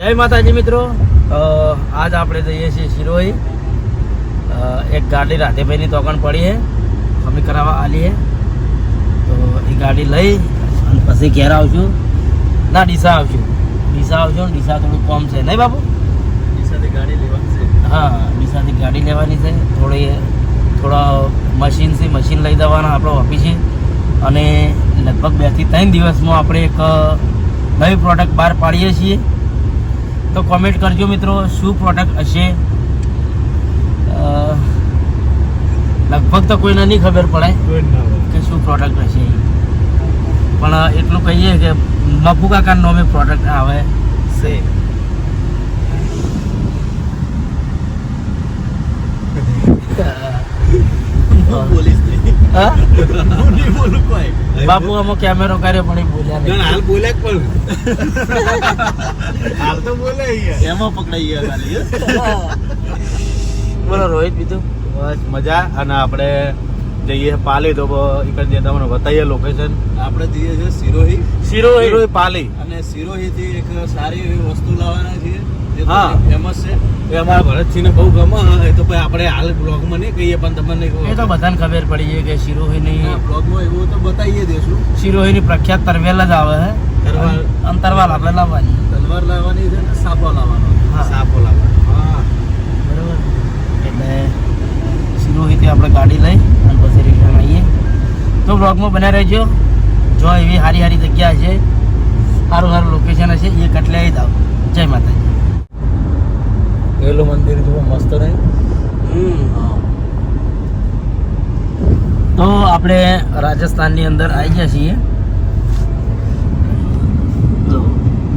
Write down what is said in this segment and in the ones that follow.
જય માતાજી મિત્રો. આજ આપણે જઈએ છીએ શિરોહી એક ગાડી રાધેભાઈની તોકણ પડી છે. અમે કરાવવા આલી છે તો એ ગાડી લઈ અને પછી ઘેર આવશું ના ડીસા આવશું ડીસા આવશું ડીસા થોડું કોમ છે. નહીં બાપુ? ગાડી લેવાની છે. હા ડીસાથી ગાડી લેવાની છે. થોડી થોડા મશીન છે મશીન લઈ જવાના આપણો ઓફિસે અને લગભગ બેથી ત્રણ દિવસમાં આપણે એક નવી પ્રોડક્ટ બહાર પાડીએ છીએ. તો કોમેન્ટ કરજો મિત્રો શું પ્રોડક્ટ હશે લગભગ તો કોઈને નહીં ખબર પડે કે શું પ્રોડક્ટ હશે. પણ એટલું કહીએ કે મફુ કાકા નોમે પ્રોડક્ટ આવે છે બોલીશ બાપુ કેમેરો કર્યો પણ બોલ્યા હાલ બોલે પણ. હાલ તો બોલે એમાં પકડાઈ ગયા ખાલી બોલો રોહિત બીજું? બસ મજા. અને આપણે જઈએ પાલી તો એકડ જે તમને બતાવીએ લોકેશન આપણે જઈએ છીએ સિરોહી શિરોહી. સિરોહી પાલી. અને સિરોહી થી એક સારી એવી વસ્તુ લાવવાના છીએ જે હા. ફેમસ છે. એ અમારા ભરતસિંહને બહુ ગમે એ તો ભાઈ આપણે હાલ બ્લોગમાં નહીં કહીએ પણ તમને એ તો બધાને ખબર પડી છે કે શિરોહીની બ્લોગમાં એવું તો બતાવીએ દેશું. શિરોહીની પ્રખ્યાત તરવેલ જ આવે છે તરવાલ. અંતરવાલ આપણે લાવવાની. તલવાર લાવવાની છે ને સાપો લાવવાનો. હા. સાપો લાવવાનો હા. બરાબર. એટલે શિરોહીથી આપણે ગાડી લઈ અને પછી રિટર્ન આવીએ. તો બ્લોગમાં બન્યા રહેજો. જો એવી સારી સારી જગ્યા છે સારું સારું લોકેશન હશે એ કટલે આવી. જાઓ જય માતાજી. મંદિર જુઓ મસ્ત નહીં? તો આપણે રાજસ્થાનની અંદર આવી ગયા છીએ.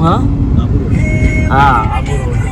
હા? હા આબુ રોડ.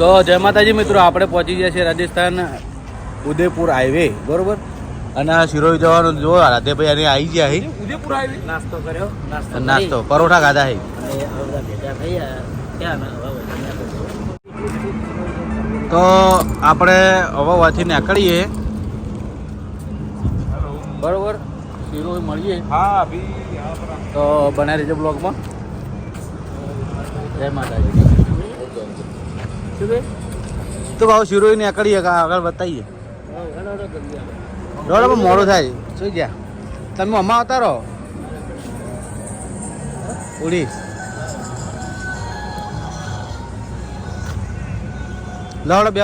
તો જય માતાજી મિત્રો આપણે પહોંચી ગયા છીએ રાજસ્થાન ઉદયપુર હાઈવે બરોબર? અને આ શિરોઈ જવાનું જો રાધેભાઈ અહીં આવી ગયા અહીં ઉદયપુર આવી નાસ્તો કર્યો. નાસ્તો નાસ્તો પરોઠા ખાધા બધા તો આપણે હવે વાથી નીકળીએ. બરોબર? શિરોઈ મળીએ. હા તો બનાવી દેજો બ્લોગમાં જય માતાજી? તો ભાવ શિરોઈ ને કા આગળ બતાવીએ. હો. દોડો મોડું થાય. સુઈ ગયા? તમે અમા આવતા રહો. ઉડી. લવડો બે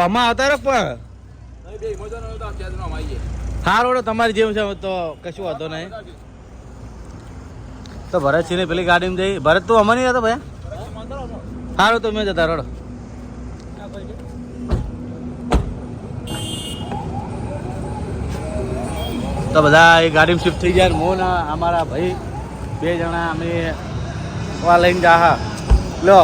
આમાં આવતા રહો પણ. હારોડો તમારી જેમ છે તો કશું વાંધો નહીં. તો ભરતસિંહ પેલી ગાડીમાં જઈ. ભરત, તું અમારી હતો ભાઈ? સારું તો મેં જતા રડો. તો બધા એ ગાડીમાં શિફ્ટ થઈ જાય હું ને અમારા ભાઈ, બે જણા અમે લઈને જા હા લો.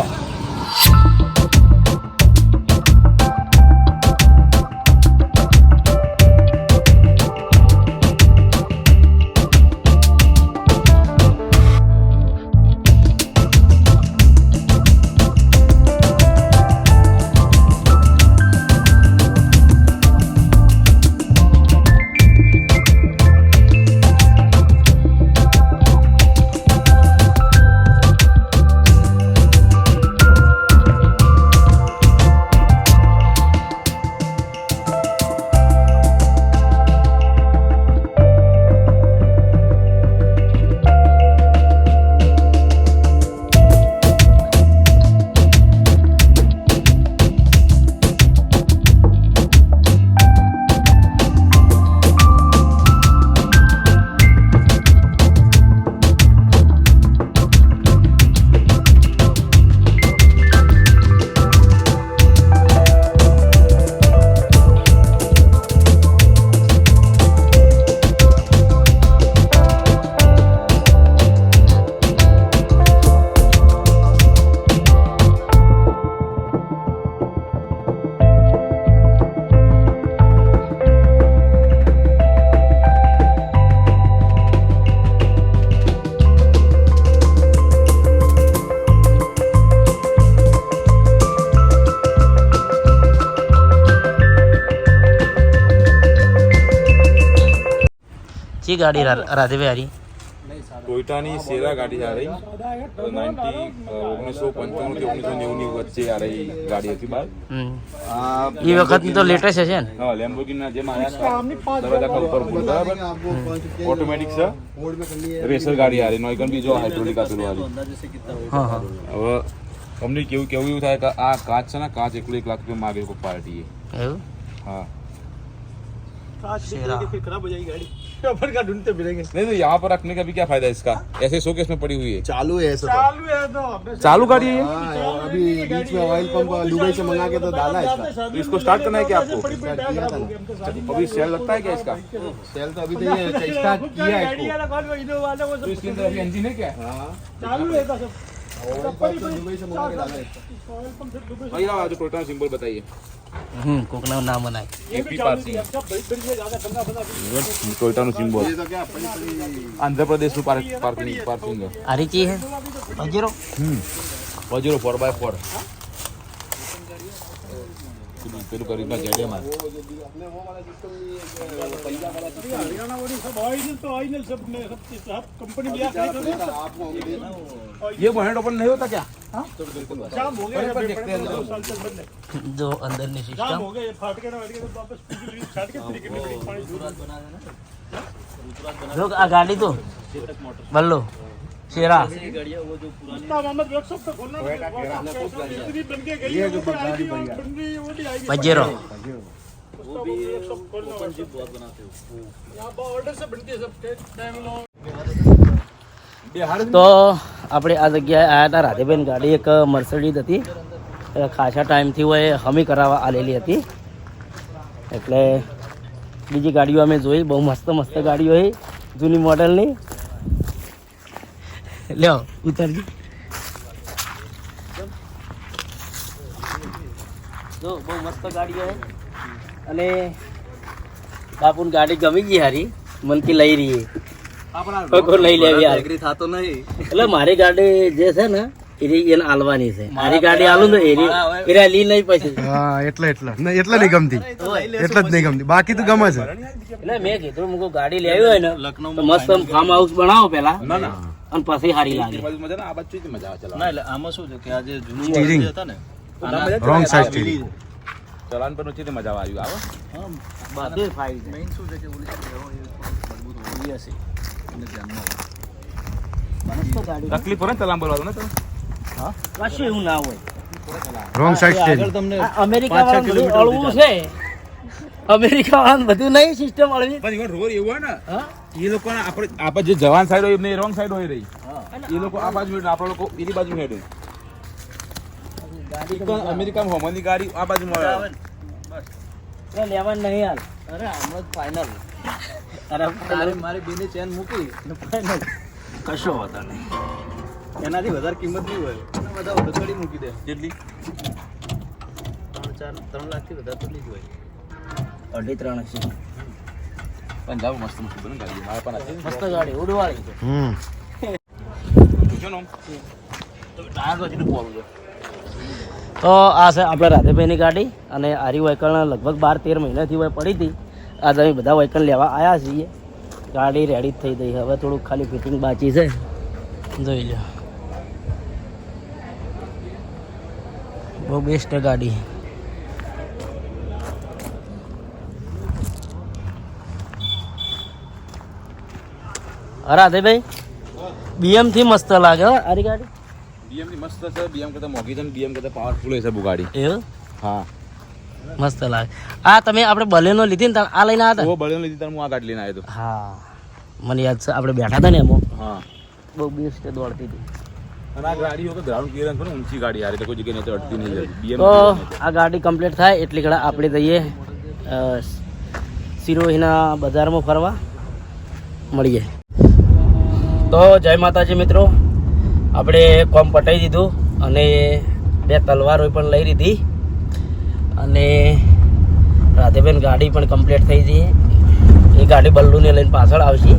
ચી गाड़ी राधे बिहारी ટોયોટાની સેરા ગાડી આ રહી નાઇન્ટી ઓગણીસો પંચાણું થી ઓગણીસો નેવું ની વચ્ચે આ રહી ગાડી હતી બાર એ વખતની તો લેટેસ્ટ હશે ને હા લેમ્બોર્ગિની જેમ આયા દરવાજા કા ઉપર બોલ બરાબર ઓટોમેટિક છે રેસર ગાડી આ રહી નોઈકન બી જો હાઇડ્રોલિક આપેલું આ રહી હા હા હવે અમને કેવું કેવું એવું થાય કે આ કાચ છે ને કાચ એકલું એક લાખ રૂપિયા માગે કોઈ પાર્ટીએ એવું हाँ शेरा नहीं तो यहाँ पर रखने का भी क्या फ़ायदा है इसका? ऐसे शोकेस में पड़ी हुई है। चालू है ऐसा तो। चालू गाड़ी है? हाँ, अभी बीच में ऑयल पंप दुबई से मंगा के तो डाला है इसका। तो इसको स्टार्ट करना है क्या आपको? अभी सेल लगता है क्या इसका? सेल तो अभी तो स्टार्ट किया है इसको। तो इसके अंदर अभी इंजन है क्या? हाँ। तो से डाला है। इसका भैया आज टोटल सिंबल बताइए। હમ કોકના નામ બનાય એપી પાર્ટી ટોયોટા નું સિમ્બોલ આંધ્રપ્રદેશનું પાર્કિંગ પાર્કિંગ. આરીચી હે પજેરો હમ. પજેરો 4x4 પેલું પેલું કરી માં જડે માં अपने वो वाला सिस्टम ये पंजाब वाला सिस्टम हरियाणा वाली सब ऑयल तो ऑयल सब ने सब सब कंपनी लिया खरीद रहे आपको हम देना ये बहन ओपन नहीं होता क्या जाम हो गया जो अंदर ने सिस्टम जाम हो गया फाट के ना बैठ के तो वापस छाट के तरीके में पानी बना देना लोग आ गाड़ी तो बल्लो આ ગાડી તો આપણે આ જગ્યાએ આવ્યા હતા રાધેબેન ગાડી એક મર્સડીઝ હતી. એટલે ખાસા ટાઈમથી હોય, હમી કરાવવા આલેલી હતી. એટલે બીજી ગાડીઓ અમે જોઈ, બહુ મસ્ત મસ્ત ગાડીઓ હોય જૂની મોડલની લ્યો. ઉતરજો. જો બહુ મસ્ત ગાડી છે અને બાપુની ગાડી ગમી ગઈ હારી. મનથી લઈ રહી લઈ લેવી યાર. થતો નહીં. એટલે મારી ગાડી જે છે ને એરી એને આલવાની છે. મારી ગાડી આલું ને એરી એરા લી લઈ પછી. હા એટલે એટલે. એટલે નહીં ગમતી. એટલે જ નહીં ગમતી. બાકી તો ગમે છે. એટલે મેં કીધું મુકો ગાડી લેવી હોય ને તો મસ્ત ફાર્મ હાઉસ બનાવો પેલા ના ના. અને પછી હારી લાગે. મજા ના? આ બાજુ થી મજા આવે? ના એટલે આમાં શું છે કે આજે જૂનું Steering. હતા ને રોંગ સાઈડથી ચલાન પર નથી મજા આવ્યું આવે. બધે ફાઈ છે શું છે કે ઓલી મજબૂત હોવી હશે. એને ધ્યાનમાં તકલીફ પડે ને ચલાન બોલવાનું ને તમે કશું એવું ના હોય. રોંગ સાઈડથી તમને અમેરિકા અળવું છે. અમેરિકા વાળાનું બધું નહીં સિસ્ટમ અળવી. પણ રોડ એવું હોય ને હા? એ લોકો આપણે આપણે જે જવાન સાઈડ હોય એમને રોંગ સાઈડ હોય રહી. એ લોકો આ બાજુ આપણા લોકો એની બાજુ હેડે. ગાડી અમેરિકામાં હોમની ગાડી આ બાજુ મળે. તો લેવાનું નહીં હાલ. અરે હમણાં જ ફાઇનલ અરે મારી બેની ચેન મૂકી. ફાઇનલ કશો હોતા નહીં. એનાથી વધારે કિંમત નહીં હોય. અને બધા હથકડી મૂકી દે. કેટલી? ત્રણ ચાર ત્રણ લાખથી વધારે તો નહીં જ હોય. અઢી ત્રણ હશે. પંજાબ મસ્ત મસ્ત બને ગાડી. મારા પણ હતી મસ્ત ગાડી ઉડવાળી છે. હમ. નો તો ટાયર તો કેટલું પોલું છે. તો આ છે આપણે રાધેભાઈની ગાડી અને આરી વાયકલ લગભગ બાર તેર મહિનાથી હોય પડી હતી. આજે અમે બધા વાયકલ લેવા આવ્યા છીએ. ગાડી રેડી જ થઈ ગઈ હવે થોડુંક ખાલી ફિટિંગ બાકી છે. જોઈ લો બહુ બેસ્ટ ગાડી. રાધેભાઈ બીએમથી મસ્ત લાગે હો આરી ગાડી. બીએમની મસ્ત છે બીએમ કરતા મોંઘી છે ને બીએમ કરતા પાવરફુલ છે બહુ ગાડી. એવું? હા. મસ્ત લાગે. આ તમે આપણે બલેનો લીધી ને આ લઈને આવ્યા ઓ બલેનો લીધી હું આ ગાડી લઈને આવ્યો હતો હા. મને યાદ છે આપણે બેઠા હતા ને એમાં. હા. બહુ બેસ્ટ દોડતી હતી. અને આ ગાડી વખત ગ્રાઉન્ડ ક્લિયરન્સ પણ ઊંચી ગાડી એટલે કોઈ જગ્યાએ તો અડતી નહીં બીએમ તો આ ગાડી કમ્પ્લીટ થાય એટલી ઘણા આપણે જઈએ સિરોહીના બજારમાં ફરવા. મળીએ. તો જય માતાજી મિત્રો. આપણે કોમ પટાઈ દીધું અને બે તલવારો પણ લઈ લીધી. અને રાધેબેન ગાડી પણ કમ્પ્લીટ થઈ ગઈ એ ગાડી બલ્લુને લઈને પાછળ આવશે.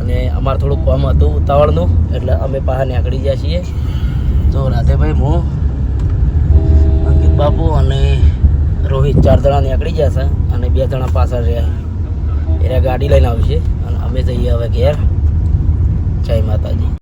અને અમારે થોડું કોમ હતું ઉતાવળનું, એટલે અમે પાછા નીકળી ગયા છીએ. તો રાધેભાઈ, હું, અંકિત બાપુ અને રોહિત ચાર જણા નીકળી ગયા છે અને બે જણા પાછળ રહ્યા. એ ગાડી લઈને આવશે. અને અમે જઈએ હવે ઘેર. જય માતાજી.